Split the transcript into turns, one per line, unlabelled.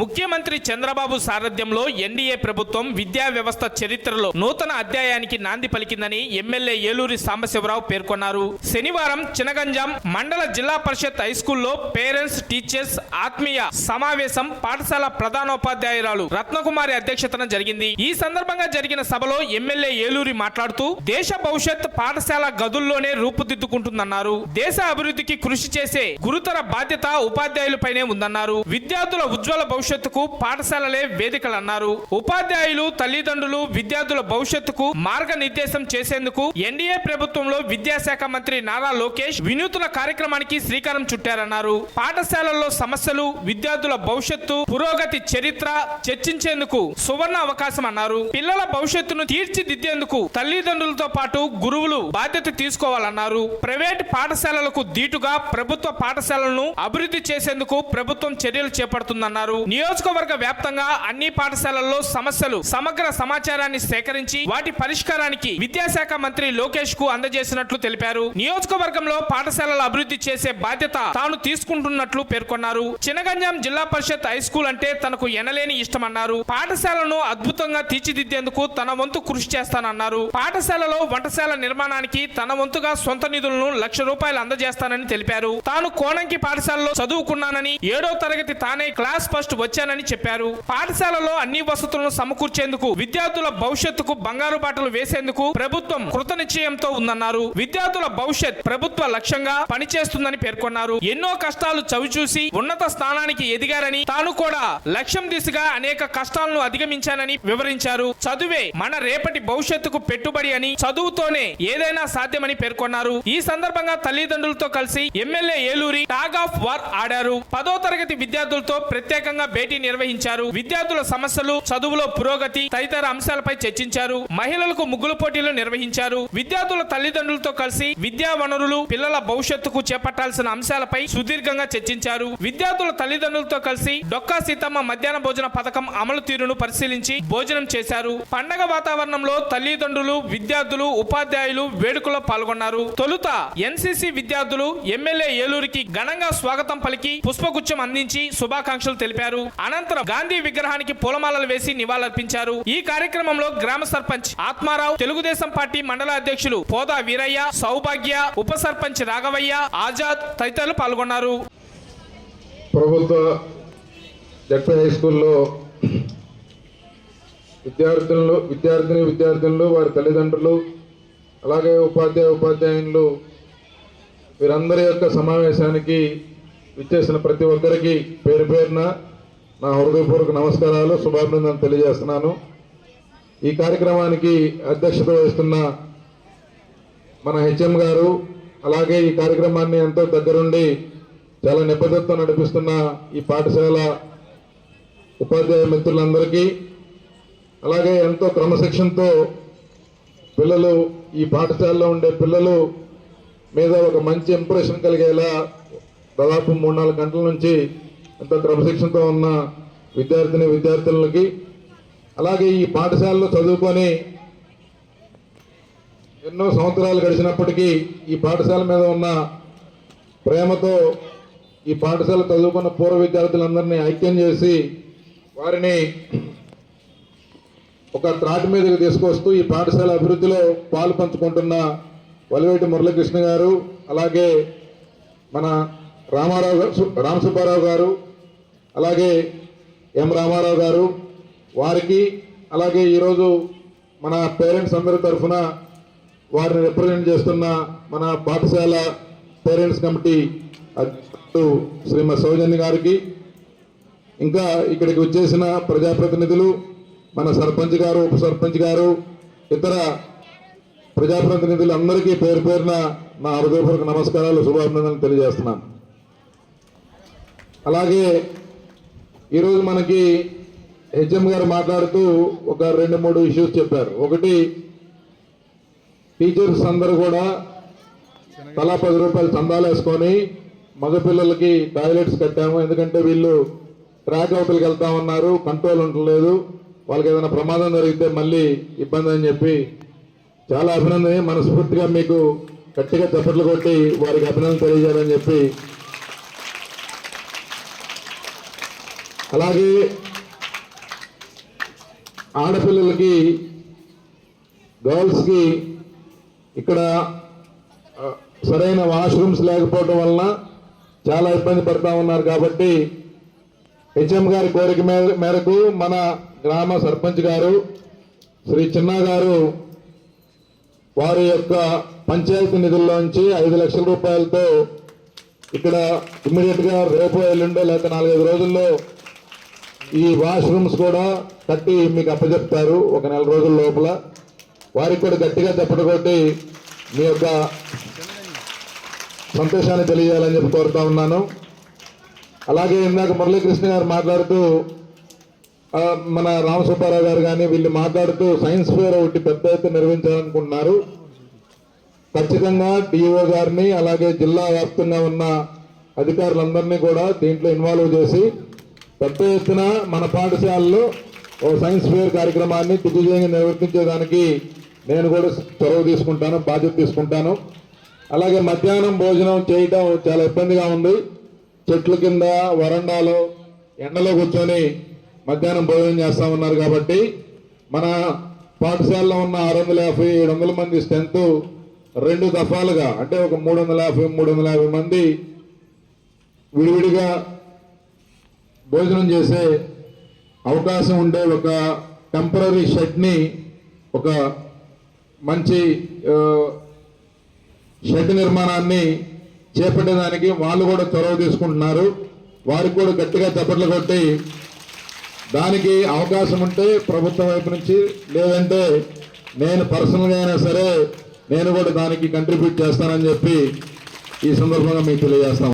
ముఖ్యమంత్రి చంద్రబాబు సారథ్యంలో ఎన్డీఏ ప్రభుత్వం విద్యా వ్యవస్థ చరిత్రలో నూతన అధ్యాయానికి నాంది పలికిందని ఎమ్మెల్యే ఏలూరి సాంబశివరావు పేర్కొన్నారు. శనివారం చినగంజాం మండల జిల్లా పరిషత్ హైస్కూల్లో పేరెంట్స్ టీచర్స్ ఆత్మీయ సమావేశం పాఠశాల ప్రధానోపాధ్యాయురాలు రత్నకుమారి అధ్యక్షతన జరిగింది. ఈ సందర్భంగా జరిగిన సభలో ఎమ్మెల్యే ఏలూరి మాట్లాడుతూ దేశ భవిష్యత్ పాఠశాల గదుల్లోనే రూపుదిద్దుకుంటుందన్నారు. దేశ అభివృద్ధికి కృషి చేసే గురుతర బాధ్యత ఉపాధ్యాయులపైనే ఉందన్నారు. విద్యార్థుల ఉజ్వల భవిష్యత్తుకు పాఠశాలలే వేదికలన్నారు. ఉపాధ్యాయులు తల్లిదండ్రులు విద్యార్థుల భవిష్యత్తుకు మార్గనిర్దేశం చేసేందుకు ఎన్డీఏ ప్రభుత్వంలో విద్యాశాఖ మంత్రి నారా లోకేష్ వినూత్న కార్యక్రమానికి శ్రీకారం చుట్టారన్నారు. పాఠశాలల్లో సమస్యలు విద్యార్థుల భవిష్యత్తు పురోగతి చరిత్ర చర్చించేందుకు సువర్ణ అవకాశం అన్నారు. పిల్లల భవిష్యత్తును తీర్చిదిద్దేందుకు తల్లిదండ్రులతో పాటు గురువులు బాధ్యత తీసుకోవాలన్నారు. ప్రైవేట్ పాఠశాలలకు దీటుగా ప్రభుత్వ పాఠశాలలను అభివృద్ధి చేసేందుకు ప్రభుత్వం చర్యలు చేపడుతుందన్నారు. నియోజకవర్గ వ్యాప్తంగా అన్ని పాఠశాలల్లో సమస్యలు సమగ్ర సమాచారాన్ని సేకరించి వాటి పరిష్కారానికి విద్యాశాఖ మంత్రి లోకేష్కు అందజేసినట్లు తెలిపారు. నియోజకవర్గంలో పాఠశాలల అభివృద్ధి చేసే బాధ్యత తాను తీసుకుంటున్నట్లు పేర్కొన్నారు. చినగంజాం జిల్లా పరిషత్ హై స్కూల్ అంటే తనకు ఎనలేని ఇష్టమన్నారు. పాఠశాలను అద్భుతంగా తీర్చిదిద్దేందుకు తన వంతు కృషి చేస్తానన్నారు. పాఠశాలలో వంటశాల నిర్మాణానికి తన వంతుగా సొంత నిధులను లక్ష రూపాయలు అందజేస్తానని తెలిపారు. తాను కోణంకి పాఠశాలలో చదువుకున్నానని ఏడో తరగతి తానే క్లాస్ ఫస్ట్ వచ్చానని చెప్పారు. పాఠశాలలో అన్ని వసతులను సమకూర్చేందుకు విద్యార్థుల భవిష్యత్తుకు బంగారు బాటలు వేసేందుకు ప్రభుత్వం కృత నిశ్చయంతో ఉందన్నారు. విద్యార్థుల భవిష్యత్ ప్రభుత్వ లక్ష్యంగా పనిచేస్తుందని పేర్కొన్నారు. ఎన్నో కష్టాలు చవిచూసి ఉన్నత స్థానానికి ఎదిగారని తాను కూడా లక్ష్యం దిశగా అనేక కష్టాలను అధిగమించానని వివరించారు. చదువే మన రేపటి భవిష్యత్తుకు పెట్టుబడి అని చదువుతోనే ఏదైనా సాధ్యమని పేర్కొన్నారు. ఈ సందర్భంగా తల్లిదండ్రులతో కలిసి MLA Eluri tug of war ఆడారు. పదో తరగతి విద్యార్థులతో ప్రత్యేకంగా భేటీ నిర్వహించారు. విద్యార్థుల సమస్యలు చదువులో పురోగతి తదితర అంశాలపై చర్చించారు. మహిళలకు ముగ్గులు పోటీలు నిర్వహించారు. విద్యార్థుల తల్లిదండ్రులతో కలిసి విద్యా వనరులు పిల్లల భవిష్యత్తుకు చేపట్టాల్సిన అంశాలపై సుదీర్ఘంగా చర్చించారు. విద్యార్థుల తల్లిదండ్రులతో కలిసి డొక్కా సీతమ్మ మధ్యాహ్న భోజన పథకం అమలు తీరును పరిశీలించి భోజనం చేశారు. పండగ వాతావరణంలో తల్లిదండ్రులు విద్యార్థులు ఉపాధ్యాయులు వేడుకలో పాల్గొన్నారు. తొలుత ఎన్సీసీ విద్యార్థులు ఎమ్మెల్యే ఏలూరికి ఘనంగా స్వాగతం పలికి పుష్పగుచ్చం అందించి శుభాకాంక్షలు తెలిపారు. అనంతరం గాంధీ విగ్రహానికి పూలమాలలు వేసి నివాళులర్పించారు. ఈ కార్యక్రమంలో గ్రామ సర్పంచ్ ఆత్మారావు తెలుగుదేశం పార్టీ మండల అధ్యక్షులు పోదా వీరయ్య సౌభాగ్య ఉప సర్పంచ్ రాఘవయ్య ఆజాద్ తదితరులు పాల్గొన్నారు.
ప్రభుత్వ జడ్పీ హై స్కూల్లో విద్యార్థులు విద్యార్థిని విద్యార్థులు వారి తల్లిదండ్రులు అలాగే ఉపాధ్యాయ ఉపాధ్యాయులు వీరందరి యొక్క సమావేశానికి విచ్చేసిన ప్రతి ఒక్కరికి పేరు పేరున నా హృదయపూర్వక నమస్కారాలు శుభాభినందనలు తెలియజేస్తున్నాను. ఈ కార్యక్రమానికి అధ్యక్షత వహిస్తున్న మన హెచ్ఎం గారు అలాగే ఈ కార్యక్రమాన్ని ఎంతో దగ్గరుండి చాలా నిబద్ధతతో నడిపిస్తున్న ఈ పాఠశాల ఉపాధ్యాయ మిత్రులందరికీ అలాగే ఎంతో క్రమశిక్షణతో పిల్లలు ఈ పాఠశాలలో ఉండే పిల్లలు మీద ఒక మంచి ఇంప్రెషన్ కలిగేలా దాదాపు మూడు నాలుగు గంటల నుంచి ఎంతో క్రమశిక్షణతో ఉన్న విద్యార్థిని విద్యార్థులకి అలాగే ఈ పాఠశాలలో చదువుకొని ఎన్నో సంవత్సరాలు గడిచినప్పటికీ ఈ పాఠశాల మీద ఉన్న ప్రేమతో ఈ పాఠశాల చదువుకున్న పూర్వ విద్యార్థులందరినీ ఐక్యం చేసి వారిని ఒక త్రాటి మీదకి తీసుకొస్తూ ఈ పాఠశాల అభివృద్ధిలో పాలు పంచుకుంటున్న వలివేటి మురళీకృష్ణ గారు అలాగే మన రామారావు గారు రామసుబ్బారావు గారు అలాగే ఎం రామారావు గారు వారికి అలాగే ఈరోజు మన పేరెంట్స్ అందరి తరఫున వారిని రిప్రజెంట్ చేస్తున్న మన పాఠశాల పేరెంట్స్ కమిటీ అధ్యక్షుడు శ్రీమతి సౌజన్య గారికి ఇంకా ఇక్కడికి వచ్చేసిన ప్రజాప్రతినిధులు మన సర్పంచ్ గారు ఉప సర్పంచ్ గారు ఇతర ప్రజాప్రతినిధులు అందరికీ పేరు పేరున నా హృదయపూర్వక నమస్కారాలు శుభాభినందనలు తెలియజేస్తున్నాను. అలాగే ఈరోజు మనకి హెచ్ఎం గారు మాట్లాడుతూ ఒక రెండు మూడు ఇష్యూస్ చెప్పారు. ఒకటి టీచర్స్ అందరూ కూడా తలా పది రూపాయలు చందాలు వేసుకొని మగపిల్లలకి టాయిలెట్స్ కట్టాము. ఎందుకంటే వీళ్ళు ట్రాక్ అవుట్లకి వెళ్తా ఉన్నారు కంట్రోల్ ఉండలేదు. వాళ్ళకి ఏదైనా ప్రమాదం జరిగితే మళ్ళీ ఇబ్బంది అని చెప్పి చాలా అభినందనే మనస్ఫూర్తిగా మీకు గట్టిగా చప్పట్లు కొట్టి వారికి అభినందన తెలియజేయాలని చెప్పి అలాగే ఆడపిల్లలకి గర్ల్స్కి ఇక్కడ సరైన వాష్రూమ్స్ లేకపోవడం వలన చాలా ఇబ్బంది పడతా ఉన్నారు కాబట్టి హెచ్ఎం గారి కోరిక మేరకు మన గ్రామ సర్పంచ్ గారు శ్రీ చిన్నా గారు వారి యొక్క పంచాయతీ నిధుల్లోంచి ఐదు లక్షల రూపాయలతో ఇక్కడ ఇమ్మీడియట్గా రేపు ఎల్లుండో లేకపోతే నాలుగైదు రోజుల్లో ఈ వాష్రూమ్స్ కూడా కట్టి మీకు అప్పచెప్తారు ఒక నెల రోజుల లోపల. వారికి కూడా గట్టిగా తప్పటి మీ యొక్క సంతోషాన్ని తెలియజేయాలని చెప్పి కోరుతా ఉన్నాను. అలాగే ఇందాక మురళీకృష్ణ గారు మాట్లాడుతూ మన రామసుబ్బారావు గారు కానీ వీళ్ళు మాట్లాడుతూ సైన్స్ ఫేర్ ఒకటి పెద్ద ఎత్తున నిర్వహించాలనుకుంటున్నారు. ఖచ్చితంగా డిఓ గారిని అలాగే జిల్లా వ్యాప్తంగా ఉన్న అధికారులందరినీ కూడా దీంట్లో ఇన్వాల్వ్ చేసి పెద్ద ఎత్తున మన పాఠశాలలో ఓ సైన్స్ ఫేర్ కార్యక్రమాన్ని దిగ్విజయంగా నిర్వర్తించేదానికి నేను కూడా చొరవ తీసుకుంటాను బాధ్యత తీసుకుంటాను. అలాగే మధ్యాహ్నం భోజనం చేయటం చాలా ఇబ్బందిగా ఉంది. చెట్ల కింద వరండాలో ఎండలో కూర్చొని మధ్యాహ్నం భోజనం చేస్తా ఉన్నారు కాబట్టి మన పాఠశాలలో ఉన్న ఆరు వందల యాభై ఏడు వందల మంది స్ట్రెంత్ రెండు దఫాలుగా అంటే ఒక మూడు వందల యాభై మూడు వందల యాభై మంది విడివిడిగా భోజనం చేసే అవకాశం ఉండే ఒక టెంపరీ షెడ్ని ఒక మంచి షెడ్ నిర్మాణాన్ని చేపట్టేదానికి వాళ్ళు కూడా చొరవ తీసుకుంటున్నారు. వారికి కూడా గట్టిగా చప్పట్లు కొట్టి దానికి అవకాశం ఉంటే ప్రభుత్వం వైపు నుంచి లేదంటే నేను పర్సనల్గా అయినా సరే నేను కూడా దానికి కంట్రిబ్యూట్ చేస్తానని చెప్పి ఈ సందర్భంగా మీకు తెలియజేస్తాను